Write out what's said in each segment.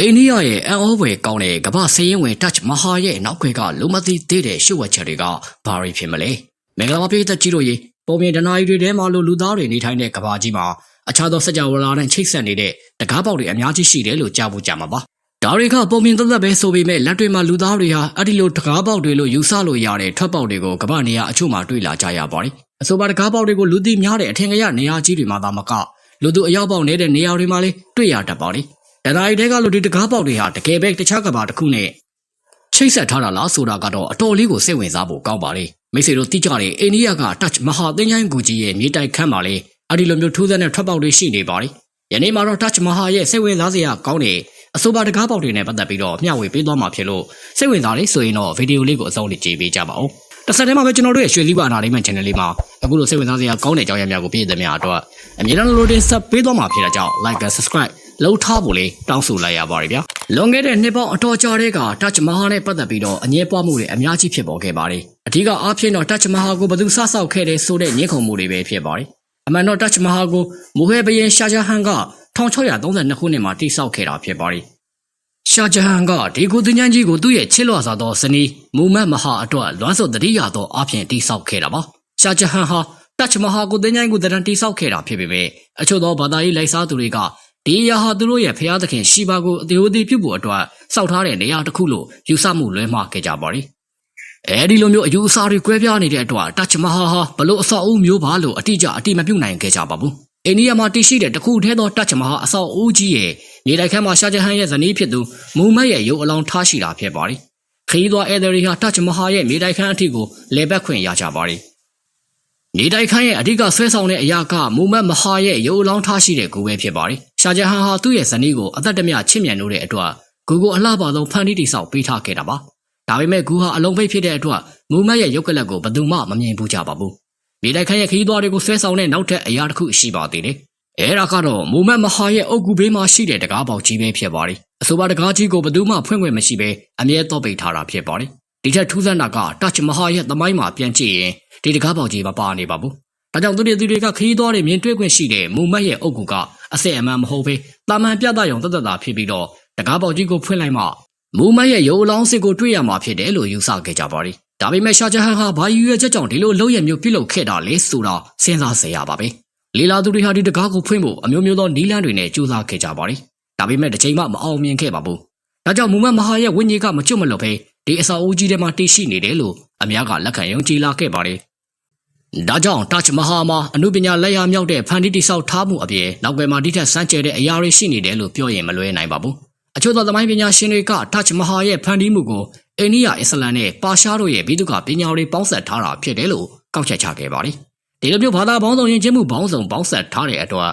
အိန္ဒိယရဲ့အန်အောဝယ်ကောင်းတဲ့ကမ္ဘာစည်ရင်ဝင် Touch မဟာရဲ့နောက်ကွယ်ကလုံးမသိသေးတဲ့ရှုပ်ဝက်ချက်တွေကဘာတွေဖြစ်မလဲမင်္ဂလာပါပြည်သက်ကြီးတို့ရေပုံမြင်တနာရီတွေထဲမှာလို့လူသားတွေနေထိုင်တဲ့ကမ္ဘာကြီးမှာအခြားသောစကြဝဠာနဲ့ချိတ်ဆက်နေတဲ့တကားပေါက်တွေအများကြီးရှိတယ်လို့ကြားဖို့ကြမှာပါဒါတွေကပုံမြင်သက်သက်ပဲဆိုပေမဲ့လက်တွေမှာလူသားတွေဟာအဲ့ဒီလိုတကားပေါက်တွေလို့ယူဆလို့ရတဲ့ထွက်ပေါက်တွေကိုကမ္ဘာနေရာအချို့မှာတွေ့လာကြရပါတယ်အဆိုပါတကားပေါက်တွေကိုလူသိများတဲ့အထင်ကရနေရာကြီးတွေမှာသာမကလူသူအရောက်ပေါက်နေတဲ့နေရာတွေမှာလည်းတွေ့ရတတ်ပါတယ် တရာရီတဲကလူဒီတကားပေါက်တွေဟာတကယ်ပဲတခြားကဘာတစ်ခုနဲ့ချိတ်ဆက်ထားတာလားဆိုတာကတော့အတော်လေးကိုစိတ်ဝင်စားဖို့ကောင်းပါလေမိတ်ဆွေတို့သိကြတဲ့အိန္ဒိယက Touch မဟာသင်္ချိုင်းကူကြီးရဲ့မြေတိုက်ခန်းမှာလေအဲ့ဒီလိုမျိုးထူးဆန်းတဲ့ထွက်ပေါက်တွေရှိနေပါလေယနေ့မှာတော့ Touch မဟာရဲ့စိတ်ဝင်စားစရာကောင်းတဲ့အဆိုပါတကားပေါက်တွေနဲ့ပတ်သက်ပြီးတော့မျှဝေပေးသွားမှာဖြစ်လို့စိတ်ဝင်စားလေးဆိုရင်တော့ဗီဒီယိုလေးကိုအဆုံးထိကြည့်ပေးကြပါဦးတစ်ဆက်တည်းမှာပဲကျွန်တော်တို့ရဲ့ရွှေလီပါအနာလိမ့်မှန် channel လေးမှာအခုလိုစိတ်ဝင်စားစရာကောင်းတဲ့အကြောင်းအရာများကိုပြည့်တဲ့များအတွက်အမြဲတမ်း loading ဆက်ပေးသွားမှာဖြစ်တဲ့ကြောင့် like and subscribe လောက်ထားဖို့လေးတောင်းဆိုလိုက်ရပါတယ်ဗျာလွန်ခဲ့တဲ့နှစ်ပေါင်းအတော်ကြာတဲ့က Touch Mahal နဲ့ပတ်သက်ပြီးတော့အငြင်းပွားမှုတွေအများကြီးဖြစ်ပေါ်ခဲ့ပါတယ်အဓိကအားဖြင့်တော့ Touch Mahal ကိုဘယ်သူစဆောက်ခဲ့တဲ့ဆိုတဲ့ညှင်းခုန်မှုတွေပဲဖြစ်ပါတယ်အမှန်တော့ Touch Mahal ကိုမိုဟဲဘရင်ရှာဂျာဟန်က1632ခုနှစ်မှာတည်ဆောက်ခဲ့တာဖြစ်ပါတယ်ရှာဂျဟန်ကဒီကိုတင်ချန်းကြီးကိုသူ့ရဲ့ချစ်လွှာစာသောဇနီးမူမတ်မဟာအတွက်လွမ်းစော်တတိယသောအဖြစ်တည်ဆောက်ခဲ့တာပါရှာဂျဟန်ဟာတက်ချမဟာကိုတင်ချန်းကိုတရန်တည်ဆောက်ခဲ့တာဖြစ်ပေမဲ့အချို့သောဘာသာရေးလိုက်စားသူတွေက ဒီအရာဟာသူတို့ရဲ့ဖျားသခင်ရှီဘာကိုအသေးအသေးပြုတ်ဖို့အတွက်စောက်ထားတဲ့နေရာတစ်ခုလို့ယူဆမှုလွဲမှားခဲ့ကြပါသည်အဲဒီလိုမျိုးအယူအဆတွေကွဲပြားနေတဲ့အတွက်တက်ချမဟာဟာဘလို့အဆောက်အဦမျိုးပါလို့အတိအကျအတိမပြုတ်နိုင်ခဲ့ကြပါဘူးအိန္ဒိယမှာတည်ရှိတဲ့တခုထဲသောတက်ချမဟာအဆောက်အဦကြီးရဲ့နေတိုက်ခန်းမှာရှာဂျဟန်ရဲ့ဇနီးဖြစ်သူမူမတ်ရဲ့ရုပ်အလောင်းထားရှိတာဖြစ်ပါတယ်ခရီးသွားဧည့်သည်တွေဟာတက်ချမဟာရဲ့မြေတိုက်ခန်းအထိကိုလေဘက်ခွင့်ရကြပါတယ် နေတိုက်ခန်းရဲ့အဓိကဆွဲဆောင်တဲ့အရာကမူမတ်မဟာရဲ့ရုပ်အလောင်းထားရှိတဲ့ကိုပဲဖြစ်ပါတယ်ရှာဂျဟန်ဟာသူ့ရဲ့ဇနီးကိုအသက်တမျှချစ်မြတ်နိုးတဲ့အတွက်ဂူကိုအလှပဆုံးဖန်တီးတိဆောက်ပေးထားခဲ့တာပါဒါပေမဲ့ဂူဟာအလုံးပိတ်ဖြစ်တဲ့အတွက်မူမတ်ရဲ့ရုပ်ကလပ်ကိုဘယ်သူမှမမြင်ဘူးကြပါဘူးမြေတိုက်ခန်းရဲ့ခရီးသွားတွေကိုဆွဲဆောင်တဲ့နောက်ထပ်အရာတစ်ခုရှိပါသေးတယ်အဲဒါကတော့မူမတ်မဟာရဲ့အုတ်ကူဘေးမှာရှိတဲ့တကားပေါက်ကြီးပဲဖြစ်ပါတယ်အဆိုပါတကားကြီးကိုဘယ်သူမှဖွင့်ခွင့်မရှိဘဲအမြဲတော့ပိတ်ထားတာဖြစ်ပါတယ်ဒီထက်ထူးဆန်းတာကတက်ချမဟာရဲ့သမိုင်းမှာပြန်ကြည့်ရင် ဒီတကားပေါက်ကြီးမပါနေပါဘူးဒါကြောင့်သူတွေသူတွေကခရီးသွားတွေမြင်တွေ့ခွင့်ရှိတဲ့မူမတ်ရဲ့အုတ်ကူကအစစ်အမှန်မဟုတ်ဘဲတာမန်ပြသရုံတသက်တာဖြစ်ပြီးတော့တကားပေါက်ကြီးကိုဖွင့်လိုက်မှမူမတ်ရဲ့ရုပ်အလောင်းစစ်ကိုတွေ့ရမှာဖြစ်တယ်လို့ယူဆခဲ့ကြပါတယ်ဒါပေမဲ့ရှာဂျဟန်ဟာဘာယူရချက်ကြောင့်ဒီလိုလုံရမျိုးပြုတ်လုခဲ့တာလဲဆိုတာစဉ်းစားစရာပါပဲလေလာသူတွေဟာဒီတကားကိုဖွင့်ဖို့အမျိုးမျိုးသောနီးလန်းတွေနဲ့ကြိုးစားခဲ့ကြပါတယ်ဒါပေမဲ့တစ်ချိန်မှမအောင်မြင်ခဲ့ပါဘူးဒါကြောင့်မူမတ်မဟာရဲ့ဝိညာဉ်ကမကျွတ်မလွတ်ဘဲဒီအစာအိုးကြီးထဲမှာတည်ရှိနေတယ်လို့အများကလက်ခံယုံကြည်လာခဲ့ပါတယ် ဒါကြောင့် Touch Mahal မှာအမှုပညာလက်ရမြောက်တဲ့ဖန်တီးတိဆောက်ထားမှုအပြင်နောက်ွယ်မှာဒီထက်စမ်းကြဲတဲ့အရာတွေရှိနေတယ်လို့ပြောရင်မလွဲနိုင်ပါဘူးအချို့သောသမိုင်းပညာရှင်တွေက Touch Mahal ရဲ့ဖန်တီးမှုကိုအိန္ဒိယအစ္စလမ်နဲ့ပါရှားတို့ရဲ့ဘိသုကပညာတွေပေါင်းစပ်ထားတာဖြစ်တယ်လို့ကောက်ချက်ချခဲ့ပါတယ်ဒီလိုမျိုးဘာသာပေါင်းစုံယဉ်ကျေးမှုပေါင်းစုံပေါင်းဆက်ထားတဲ့အတွက်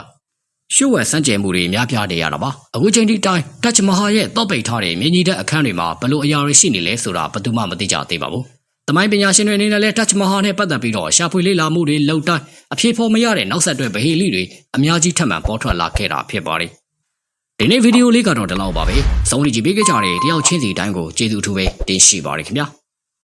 ရှုဝယ်စန့်ကျင်မှုတွေများပြားနေရတာပါအခုချိန်ထိတိုင်းတက်ချမဟာရဲ့တောက်ပိတ်ထားတဲ့မြင်းကြီးတဲ့အခန်းတွေမှာဘလို့အရာတွေရှိနေလဲဆိုတာဘယ်သူမှမသိကြသေးပါဘူး တမိုင်းပညာရှင်တွေအနေနဲ့လည်းတက်ချမဟာနဲ့ပတ်သက်ပြီးတော့ရှာဖွေလေ့လာမှုတွေလှုပ်တိုင်းအဖြေဖော်မရတဲ့နောက်ဆက်တွဲဗဟေလိတွေအများကြီးထပ်မံပေါ်ထွက်လာခဲ့တာဖြစ်ပါတယ်ဒီနေ့ဗီဒီယိုလေးကတော့ဒီလောက်ပါပဲ။ဆုံးဖြတ်ကြည့်ပေးကြတဲ့တယောက်ချင်းစီတိုင်းကိုကျေးဇူးအထူးပဲတင်ရှိပါရခင်ဗျာ။